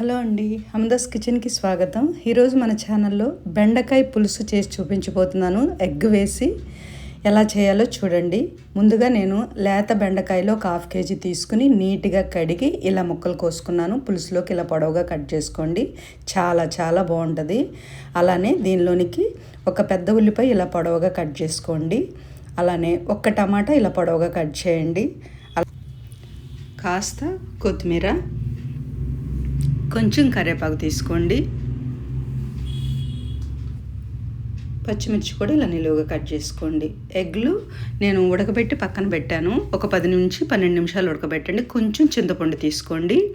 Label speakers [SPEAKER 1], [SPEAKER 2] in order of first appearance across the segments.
[SPEAKER 1] Hello అండి హమదాస్ కిచెన్కి స్వాగతం. ఈరోజు మన ఛానల్లో బెండకాయ పులుసు చేసి చూపించబోతున్నాను. ఎగ్ వేసి ఎలా చేయాలో చూడండి. ముందుగా నేను లేత బెండకాయలో ఒక హాఫ్ కేజీ తీసుకుని నీట్గా కడిగి ఇలా ముక్కలు కోసుకున్నాను. పులుసులోకి ఇలా పొడవుగా కట్ చేసుకోండి. చాలా చాలా బాగుంటుంది. అలానే దీనిలోనికి ఒక పెద్ద ఉల్లిపాయ ఇలా పొడవుగా కట్ చేసుకోండి. అలానే ఒక్క టమాటా ఇలా పొడవుగా కట్ చేయండి. కాస్త కొత్తిమీర కొంచెం కరివేపాకు తీసుకోండి. పచ్చిమిర్చి కూడా ఇలా నిలువుగా కట్ చేసుకోండి. ఎగ్లు నేను ఉడకబెట్టి పక్కన పెట్టాను. ఒక పది నుంచి పన్నెండు నిమిషాలు ఉడకబెట్టండి. కొంచెం చింతపండు తీసుకోండి.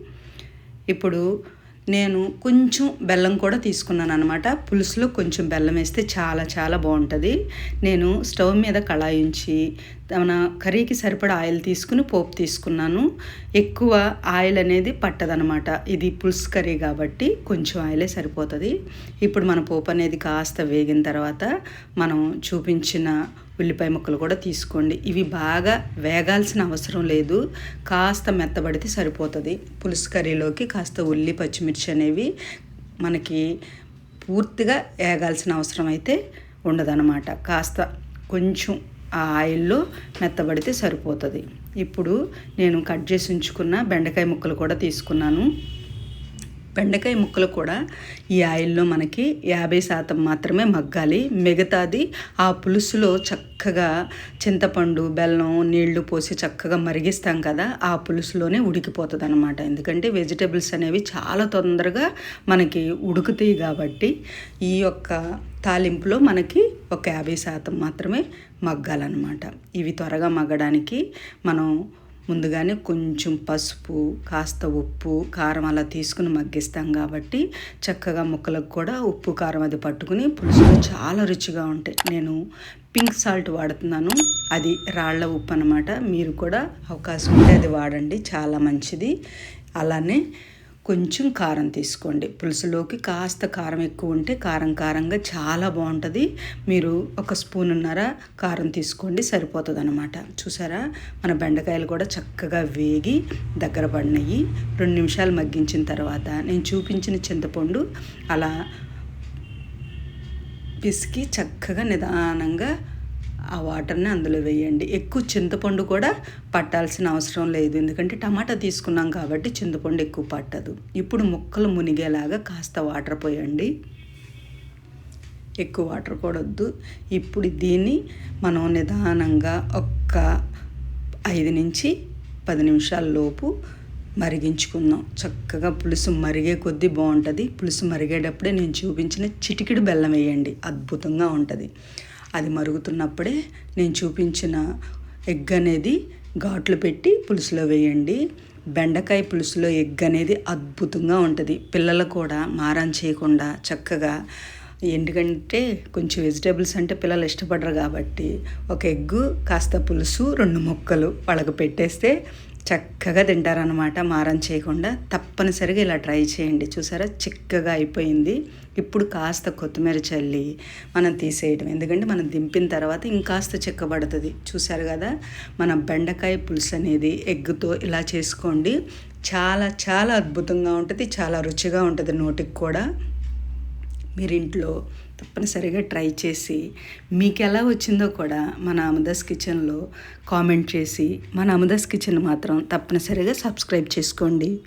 [SPEAKER 1] ఇప్పుడు నేను కొంచెం బెల్లం కూడా తీసుకున్నాను అనమాట పులుసులో కొంచెం బెల్లం వేస్తే చాలా చాలా బాగుంటుంది. నేను స్టవ్ మీద కళాయించి మన కర్రీకి సరిపడా ఆయిల్ తీసుకుని పోపు తీసుకున్నాను. ఎక్కువ ఆయిల్ అనేది పట్టదనమాట ఇది పులుసు కర్రీ కాబట్టి కొంచెం ఆయిలే సరిపోతుంది. ఇప్పుడు మన పోపు అనేది కాస్త వేగిన తర్వాత మనం చూపించిన ఉల్లిపాయ ముక్కలు కూడా తీసుకోండి. ఇవి బాగా వేగాల్సిన అవసరం లేదు. కాస్త మెత్తబడితే సరిపోతుంది. పులుసు కర్రీలోకి కాస్త ఉల్లి పచ్చిమిర్చి అనేవి మనకి పూర్తిగా వేగాల్సిన అవసరం అయితే ఉండదన్నమాట. కాస్త కొంచెం ఆ ఆయిల్లో మెత్తబడితే సరిపోతుంది. ఇప్పుడు నేను కట్ చేసి ఉంచుకున్న బెండకాయ ముక్కలు కూడా తీసుకున్నాను. బెండకాయ ముక్కలు కూడా ఈ ఆయిల్లో మనకి యాభై శాతం మాత్రమే మగ్గాలి. మిగతాది ఆ పులుసులో చక్కగా చింతపండు బెల్లం నీళ్ళు పోసి చక్కగా మరిగిస్తాం కదా ఆ పులుసులోనే ఉడికిపోతుంది అనమాట ఎందుకంటే వెజిటేబుల్స్ అనేవి చాలా తొందరగా మనకి ఉడుకుతాయి కాబట్టి ఈ యొక్క తాలింపులో మనకి ఒక యాభై శాతం మాత్రమే మగ్గాలన్నమాట. ఇవి త్వరగా మగ్గడానికి మనం ముందుగానే కొంచెం పసుపు కాస్త ఉప్పు కారం అలా తీసుకుని మగ్గిస్తాం కాబట్టి చక్కగా ముక్కలకు కూడా ఉప్పు కారం అది పట్టుకుని పులుసులు చాలా రుచిగా ఉంటాయి. నేను పింక్ సాల్ట్ వాడుతున్నాను. అది రాళ్ళ ఉప్పు అనమాట మీరు కూడా అవకాశం ఉంటే అది వాడండి. చాలా మంచిది. అలానే కొంచెం కారం తీసుకోండి. పులుసులోకి కాస్త కారం ఎక్కువ ఉంటే కారం కారంగా చాలా బాగుంటుంది. మీరు ఒక స్పూన్ ఉన్నర కారం తీసుకోండి సరిపోతుంది అనమాట చూసారా? మన బెండకాయలు కూడా చక్కగా వేగి దగ్గర పడినాయి. రెండు నిమిషాలు మగ్గించిన తర్వాత నేను చూపించిన చింతపండు అలా పిసికి చక్కగా నిదానంగా ఆ వాటర్ని అందులో వేయండి. ఎక్కువ చింతపండు కూడా పట్టాల్సిన అవసరం లేదు. ఎందుకంటే టమాటా తీసుకున్నాం కాబట్టి చింతపండు ఎక్కువ పట్టదు. ఇప్పుడు ముక్కలు మునిగేలాగా కాస్త వాటర్ పోయండి. ఎక్కువ వాటర్ కూడా వద్దు ఇప్పుడు దీన్ని మనం నిదానంగా ఒక్క ఐదు నుంచి పది నిమిషాల లోపు మరిగించుకుందాం. చక్కగా పులుసు మరిగే కొద్దీ బాగుంటుంది. పులుసు మరిగేటప్పుడే నేను చూపించిన చిటికిడి బెల్లం వేయండి. అద్భుతంగా ఉంటుంది. అది మరుగుతున్నప్పుడే నేను చూపించిన ఎగ్ అనేది ఘాట్లు పెట్టి పులుసులో వేయండి. బెండకాయ పులుసులో ఎగ్ అనేది అద్భుతంగా ఉంటుంది. పిల్లలు కూడా మారం చేయకుండా చక్కగా ఎందుకంటే కొంచెం వెజిటేబుల్స్ అంటే పిల్లలు ఇష్టపడరు కాబట్టి ఒక ఎగ్గు కాస్త పులుసు రెండు ముక్కలు వాళ్ళకు పెట్టేస్తే చక్కగా తింటారనమాట మారం చేయకుండా. తప్పనిసరిగా ఇలా ట్రై చేయండి. చూసారా? చిక్కగా అయిపోయింది. ఇప్పుడు కాస్త కొత్తిమీర చల్లి మనం తీసేయడం ఎందుకంటే మనం దింపిన తర్వాత ఇంకాస్త చిక్కబడుతుంది చూసారు కదా? మన బెండకాయ పులుసు అనేది ఎగ్గుతో ఇలా చేసుకోండి. చాలా చాలా అద్భుతంగా ఉంటుంది. చాలా రుచిగా ఉంటుంది నోటికి కూడా. మీరు ఇంట్లో తప్పనిసరిగా ట్రై చేసి మీకు ఎలా వచ్చిందో కూడా మన అమదాస్ కిచెన్లో కామెంట్ చేసి మన అమదాస్ కిచెన్ మాత్రం తప్పనిసరిగా సబ్స్క్రైబ్ చేసుకోండి.